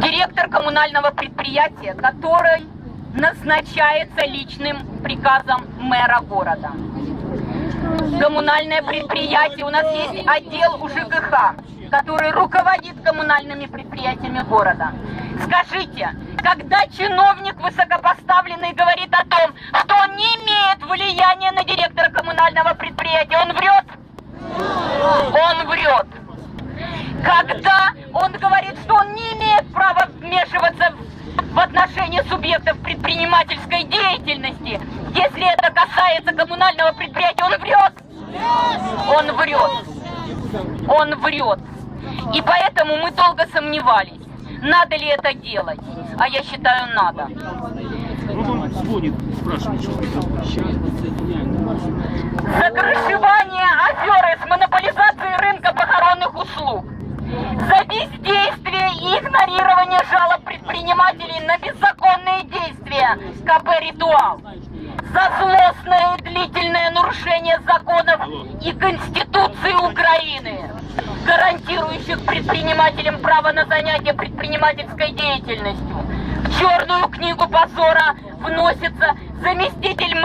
директор коммунального предприятия, который назначается личным приказом мэра города. Коммунальное предприятие, у нас есть отдел у ЖКХ, который руководит коммунальными предприятиями города. Скажите, когда чиновник высокопоставленный говорит о том, что он не имеет влияния на директора коммунального предприятия, он врет? Он врет. Когда он говорит, что он не имеет права вмешиваться в- в отношения субъектов предпринимательской деятельности, если это касается коммунального предприятия, он врет. Он врет. Он врет. И поэтому мы долго сомневались, надо ли это делать. А я считаю, надо. Вам звонит, спрашивает, что Закрышевание аферы с монополизацией рынка похоронных услуг. За бездействие предпринимателей на беззаконные действия КП «Ритуал». За злостное и длительное нарушение законов и Конституции Украины, гарантирующих предпринимателям право на занятие предпринимательской деятельностью. В черную книгу позора вносится заместитель